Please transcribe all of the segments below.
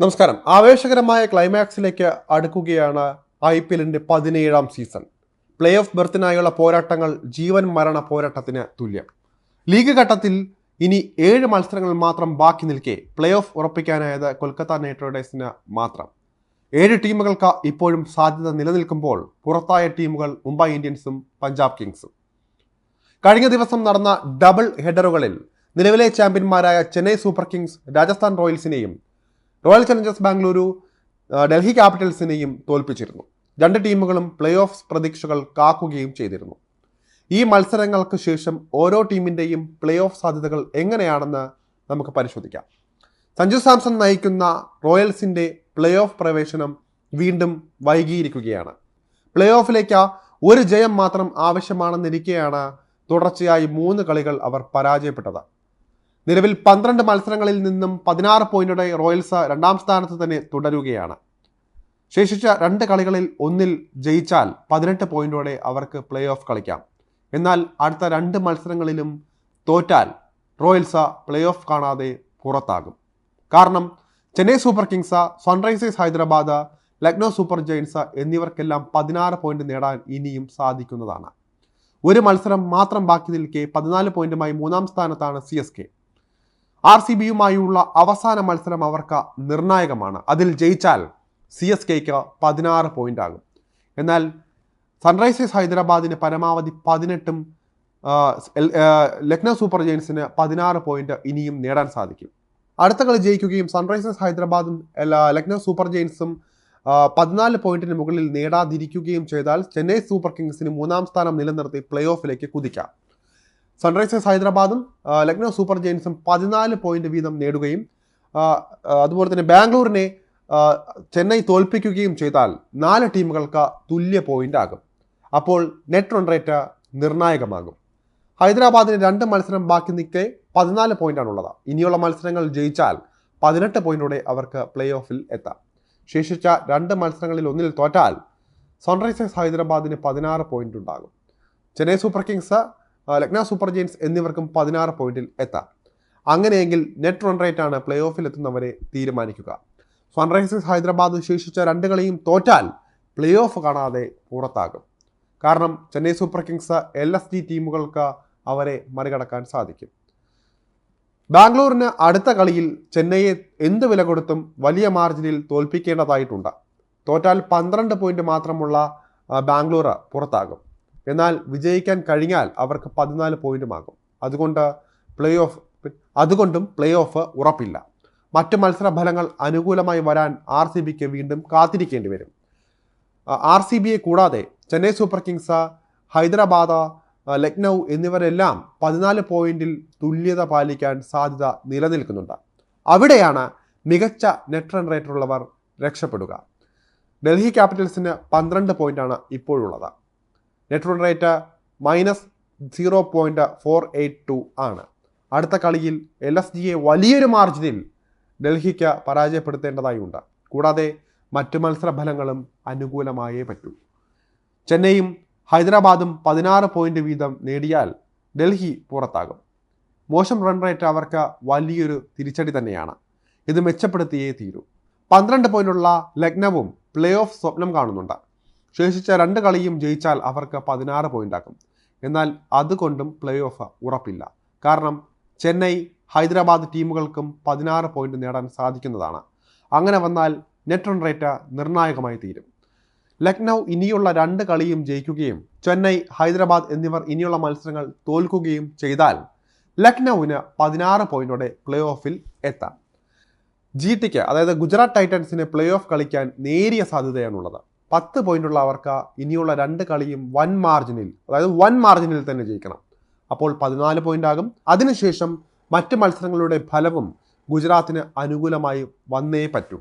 നമസ്കാരം. ആവേശകരമായ ക്ലൈമാക്സിലേക്ക് അടുക്കുകയാണ് I P എല്ലിന്റെ പതിനേഴാം സീസൺ. പ്ലേ ഓഫ് ബെർത്തിനായുള്ള പോരാട്ടങ്ങൾ ജീവൻ മരണ പോരാട്ടത്തിന് തുല്യം. ലീഗ് ഘട്ടത്തിൽ ഇനി ഏഴ് മത്സരങ്ങൾ മാത്രം ബാക്കി നിൽക്കെ പ്ലേ ഓഫ് ഉറപ്പിക്കാനായത് കൊൽക്കത്ത നൈറ്റ് റൈഡേഴ്സിന് മാത്രം. ഏഴ് ടീമുകൾക്ക് ഇപ്പോഴും സാധ്യത നിലനിൽക്കുമ്പോൾ പുറത്തായ ടീമുകൾ മുംബൈ ഇന്ത്യൻസും പഞ്ചാബ് കിങ്സും. കഴിഞ്ഞ ദിവസം നടന്ന ഡബിൾ ഹെഡറുകളിൽ നിലവിലെ ചാമ്പ്യന്മാരായ ചെന്നൈ സൂപ്പർ കിങ്സ് രാജസ്ഥാൻ റോയൽസിനെയും റോയൽ ചലഞ്ചേഴ്സ് ബാംഗ്ലൂരു ഡൽഹി ക്യാപിറ്റൽസിനെയും തോൽപ്പിച്ചിരുന്നു. രണ്ട് ടീമുകളും പ്ലേ ഓഫ് പ്രതീക്ഷകൾ കാക്കുകയും ചെയ്തിരുന്നു. ഈ മത്സരങ്ങൾക്ക് ശേഷം ഓരോ ടീമിന്റെയും പ്ലേ ഓഫ് സാധ്യതകൾ എങ്ങനെയാണെന്ന് നമുക്ക് പരിശോധിക്കാം. സഞ്ജു സാംസൺ നയിക്കുന്ന റോയൽസിന്റെ പ്ലേ ഓഫ് പ്രവേശനം വീണ്ടും വൈകിയിരിക്കുകയാണ്. പ്ലേ ഓഫിലേക്ക് ഒരു ജയം മാത്രം ആവശ്യമാണെന്നിരിക്കെയാണ് തുടർച്ചയായി മൂന്ന് കളികൾ അവർ പരാജയപ്പെട്ടത്. നിലവിൽ പന്ത്രണ്ട് മത്സരങ്ങളിൽ നിന്നും പതിനാറ് പോയിന്റോടെ റോയൽസ് രണ്ടാം സ്ഥാനത്ത് തന്നെ തുടരുകയാണ്. ശേഷിച്ച രണ്ട് കളികളിൽ ഒന്നിൽ ജയിച്ചാൽ പതിനെട്ട് പോയിന്റോടെ അവർക്ക് പ്ലേ ഓഫ് കളിക്കാം. എന്നാൽ അടുത്ത രണ്ട് മത്സരങ്ങളിലും തോറ്റാൽ റോയൽസ് പ്ലേ ഓഫ് കാണാതെ പുറത്താകും. കാരണം Chennai super kings sunrisers Hyderabad Lucknow super giants എന്നിവർക്കെല്ലാം പതിനാറ് പോയിന്റ് നേടാൻ ഇനിയും സാധിക്കുന്നതാണ്. ഒരു മത്സരം മാത്രം ബാക്കി നിൽക്കെ പതിനാല് പോയിന്റുമായി മൂന്നാം സ്ഥാനത്താണ് C S K. R C ബിയുമായുള്ള അവസാന മത്സരം അവർക്ക് നിർണായകമാണ്. അതിൽ ജയിച്ചാൽ സി എസ് കെക്ക് പതിനാറ് പോയിന്റ് ആകും എന്നാൽ സൺറൈസേഴ്സ് ഹൈദരാബാദിന് പരമാവധി പതിനെട്ടും ലക്നൗ സൂപ്പർ ജയൻസിന് പതിനാറ് പോയിന്റ് ഇനിയും നേടാൻ സാധിക്കും. അടുത്ത കളി ജയിക്കുകയും സൺറൈസേഴ്സ് ഹൈദരാബാദും ലക്നൗ സൂപ്പർ ജയൻസും പതിനാല് പോയിന്റിന് മുകളിൽ നേടാതിരിക്കുകയും ചെയ്താൽ ചെന്നൈ സൂപ്പർ കിങ്സിന് മൂന്നാം സ്ഥാനം നിലനിർത്തി പ്ലേ ഓഫിലേക്ക് കുതിക്കാം. സൺറൈസേഴ്സ് ഹൈദരാബാദും ലക്നൗ സൂപ്പർ ജയൻസും പതിനാല് പോയിന്റ് വീതം നേടുകയും അതുപോലെ തന്നെ ബാംഗ്ലൂരിനെ ചെന്നൈ തോൽപ്പിക്കുകയും ചെയ്താൽ നാല് ടീമുകൾക്ക് തുല്യ പോയിന്റ് ആകും. അപ്പോൾ നെറ്റ് റൺ റേറ്റ് നിർണായകമാകും. ഹൈദരാബാദിന് രണ്ട് മത്സരം ബാക്കി നിൽക്കെ പതിനാല് പോയിന്റാണുള്ളത് ഇനിയുള്ള മത്സരങ്ങൾ ജയിച്ചാൽ പതിനെട്ട് പോയിന്റോടെ അവർക്ക് പ്ലേ ഓഫിൽ എത്താം. ശേഷിച്ച രണ്ട് മത്സരങ്ങളിൽ ഒന്നിൽ തോറ്റാൽ സൺറൈസേഴ്സ് ഹൈദരാബാദിന് പതിനാറ് പോയിന്റ് ഉണ്ടാകും. Chennai super kings Lucknow super giants എന്നിവർക്കും പതിനാറ് പോയിന്റിൽ എത്താം. അങ്ങനെയെങ്കിൽ നെറ്റ് റൺ റേറ്റ് ആണ് പ്ലേ ഓഫിൽ എത്തുന്നവരെ തീരുമാനിക്കുക. സൺറൈസേഴ്സ് ഹൈദരാബാദ് ശേഷിച്ച രണ്ട് കളിയും തോറ്റാൽ പ്ലേ ഓഫ് കാണാതെ പുറത്താകും. കാരണം Chennai super kings L S D ടീമുകൾക്ക് അവരെ മറികടക്കാൻ സാധിക്കും. ബാംഗ്ലൂരിന് അടുത്ത കളിയിൽ ചെന്നൈയെ എന്ത് വില കൊടുത്തും വലിയ മാർജിനിൽ തോൽപ്പിക്കേണ്ടതായിട്ടുണ്ട്. തോറ്റാൽ പന്ത്രണ്ട് പോയിന്റ് മാത്രമുള്ള ബാംഗ്ലൂർ പുറത്താകും. എന്നാൽ വിജയിക്കാൻ കഴിഞ്ഞാൽ അവർക്ക് പതിനാല് പോയിന്റുമാകും അതുകൊണ്ട് പ്ലേ ഓഫ് അതുകൊണ്ടും പ്ലേ ഓഫ് ഉറപ്പില്ല. മറ്റ് മത്സര ഫലങ്ങൾ അനുകൂലമായി വരാൻ ആർ സി ബിക്ക് വീണ്ടും കാത്തിരിക്കേണ്ടി വരും. ആർ സി ബിയെ കൂടാതെ ചെന്നൈ സൂപ്പർ കിങ്സ് ഹൈദരാബാദ് ലക്നൗ എന്നിവരെല്ലാം പതിനാല് പോയിന്റിൽ തുല്യത പാലിക്കാൻ സാധ്യത നിലനിൽക്കുന്നുണ്ട്. അവിടെയാണ് മികച്ച നെറ്റ് റൺ റേറ്റ് ഉള്ളവർ രക്ഷപ്പെടുക. ഡൽഹി ക്യാപിറ്റൽസിന് പന്ത്രണ്ട് പോയിന്റാണ് ഇപ്പോഴുള്ളത്. Net run rate minus zero point four eight two ആണ്. അടുത്ത കളിയിൽ എൽ എസ് ജിയെ വലിയൊരു മാർജിനിൽ ഡൽഹിക്ക് പരാജയപ്പെടുത്തേണ്ടതായുണ്ട്. കൂടാതെ മറ്റു മത്സരഫലങ്ങളും അനുകൂലമായേ പറ്റൂ. ചെന്നൈയും ഹൈദരാബാദും പതിനാറ് പോയിന്റ് വീതം നേടിയാൽ ഡൽഹി പുറത്താകും. മോശം റൺ റേറ്റ് അവർക്ക് വലിയൊരു തിരിച്ചടി തന്നെയാണ്. ഇത് മെച്ചപ്പെടുത്തിയേ തീരൂ. പന്ത്രണ്ട് പോയിന്റുള്ള ലക്നവും പ്ലേ ഓഫ് സ്വപ്നം കാണുന്നുണ്ട്. ശേഷിച്ച രണ്ട് കളിയും ജയിച്ചാൽ അവർക്ക് പതിനാറ് പോയിന്റ് ആക്കും എന്നാൽ അതുകൊണ്ടും പ്ലേ ഓഫ് ഉറപ്പില്ല. കാരണം ചെന്നൈ ഹൈദരാബാദ് ടീമുകൾക്കും പതിനാറ് പോയിന്റ് നേടാൻ സാധിക്കുന്നതാണ്. അങ്ങനെ വന്നാൽ നെറ്റ് റൺ റേറ്റ് നിർണായകമായി തീരും. ലക്നൗ ഇനിയുള്ള രണ്ട് കളിയും ജയിക്കുകയും ചെന്നൈ ഹൈദരാബാദ് എന്നിവർ ഇനിയുള്ള മത്സരങ്ങൾ തോൽക്കുകയും ചെയ്താൽ ലക്നൌവിന് പതിനാറ് പോയിന്റോടെ പ്ലേ ഓഫിൽ എത്താം ജി ടിക്ക് അതായത് ഗുജറാത്ത് ടൈറ്റൻസിന് പ്ലേ ഓഫ് കളിക്കാൻ നേരിയ സാധ്യതയാണുള്ളത്. പത്ത് പോയിന്റുള്ള അവർക്ക് ഇനിയുള്ള രണ്ട് കളിയും വൻ മാർജിനിൽ അതായത് വൻ മാർജിനിൽ തന്നെ ജയിക്കണം. അപ്പോൾ പതിനാല് പോയിന്റ് ആകും. അതിനുശേഷം മറ്റ് മത്സരങ്ങളുടെ ഫലവും ഗുജറാത്തിന് അനുകൂലമായി വന്നേ പറ്റൂ.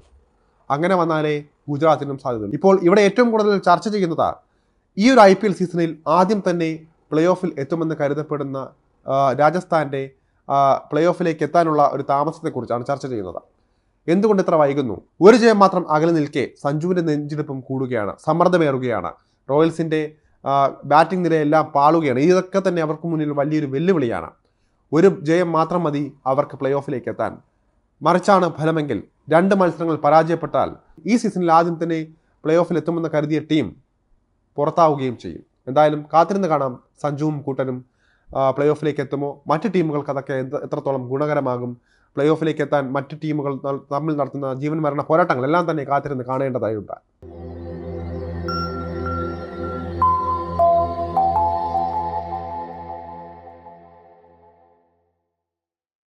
അങ്ങനെ വന്നാലേ ഗുജറാത്തിനും സാധ്യത ഇപ്പോൾ ഇവിടെ ഏറ്റവും കൂടുതൽ ചർച്ച ചെയ്യുന്നത് ഈ ഒരു ഐ പി എൽ സീസണിൽ ആദ്യം തന്നെ പ്ലേ ഓഫിൽ എത്തുമെന്ന് കരുതപ്പെടുന്ന രാജസ്ഥാന്റെ പ്ലേ ഓഫിലേക്ക് എത്താനുള്ള ഒരു താമസത്തെക്കുറിച്ചാണ് ചർച്ച ചെയ്യുന്നത്. എന്തുകൊണ്ട് ഇത്ര വൈകുന്നു? ഒരു ജയം മാത്രം അകലെ നിൽക്കെ സഞ്ജുവിന്റെ നെഞ്ചിടിപ്പും കൂടുകയാണ് സമ്മർദ്ദമേറുകയാണ്. റോയൽസിന്റെ ബാറ്റിംഗ് നിലയെല്ലാം പാളുകയാണ്. ഇതൊക്കെ തന്നെ അവർക്ക് മുന്നിൽ വലിയൊരു വെല്ലുവിളിയാണ്. ഒരു ജയം മാത്രം മതി അവർക്ക് പ്ലേ ഓഫിലേക്ക് എത്താൻ. മറിച്ചാണ് ഫലമെങ്കിൽ രണ്ട് മത്സരങ്ങൾ പരാജയപ്പെട്ടാൽ ഈ സീസണിൽ ആദ്യം തന്നെ പ്ലേ ഓഫിൽ എത്തുമെന്ന് കരുതിയ ടീം പുറത്താവുകയും ചെയ്യും. എന്തായാലും കാത്തിരുന്ന് കാണാം സഞ്ജുവും കൂട്ടനും പ്ലേ ഓഫിലേക്ക് എത്തുമോ? മറ്റ് ടീമുകൾക്ക് അതൊക്കെ എത്രത്തോളം ഗുണകരമാകും? പ്ലേ ഓഫിലേക്ക് എത്താൻ മറ്റ് ടീമുകൾ തമ്മിൽ നടത്തുന്ന ജീവൻ മരണ പോരാട്ടങ്ങളെല്ലാം തന്നെ കാത്തിരുന്ന് കാണേണ്ടതായുണ്ട്.